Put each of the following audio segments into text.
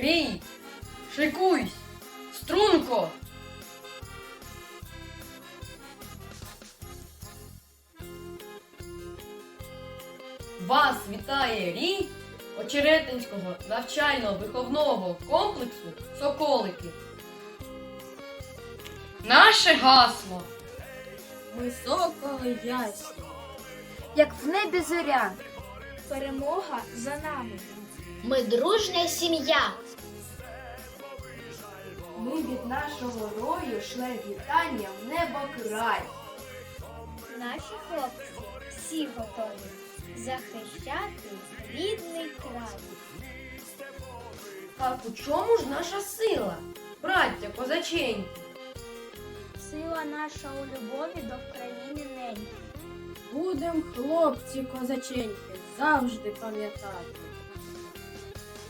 Рій, шикуйсь, струнко. Вас вітає рій Очеретинського навчально-виховного комплексу Соколики. Наше гасло. Високо ясні. як в небі зоря. Перемога за нами. Ми дружня сім'я. Ми від нашого рою шле вітання в небокрай. Наші хлопці всі готові захищати рідний край. Так у чому ж наша сила, браття козаченьки? Сила наша у любові до країни неньки. Будем, хлопці козаченьки, завжди пам'ятати.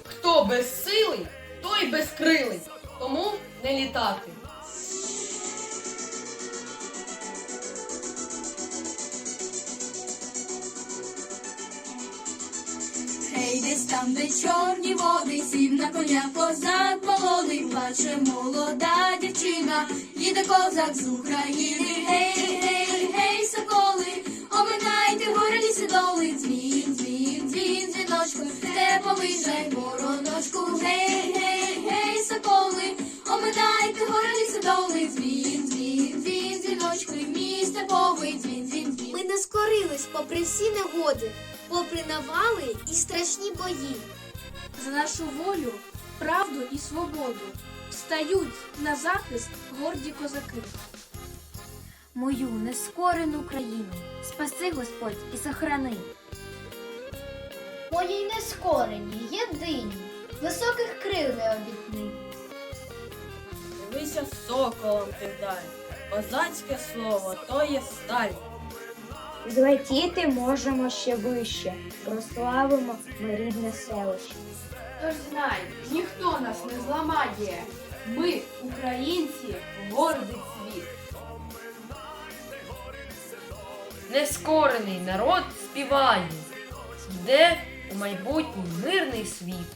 Хто без сили, той безкрилий, тому не літати. Гей, десь там, де чорні води, сів на коня козак молодий, плаче молода дівчина, їде козак з України. Гей, гей, гей, соколи, оминайте гори ліси доли, дзвін, дзвін, дзвін, дзвіночку, те повижай вороночку. Гей, гей, доли, дзвін, дзвін, дзвін, дзвіночку, місце повий, дзвін, дзвін, дзвін. Ми не скорились попри всі негоди, попри навали і страшні бої. За нашу волю, правду і свободу встають на захист горді козаки. Мою нескорену країну, спаси Господь і сохрани. Моїй нескорені, єдині, високих крил не обітни. Дивися соколом ти вдаль. Козацьке слово то є сталь. Злетіти можемо ще вище, прославимо ми рідне селище. Тож знай, ніхто нас не зламає. Ми, українці, гордий світ. Нескорений народ співає, йде у майбутній мирний світ.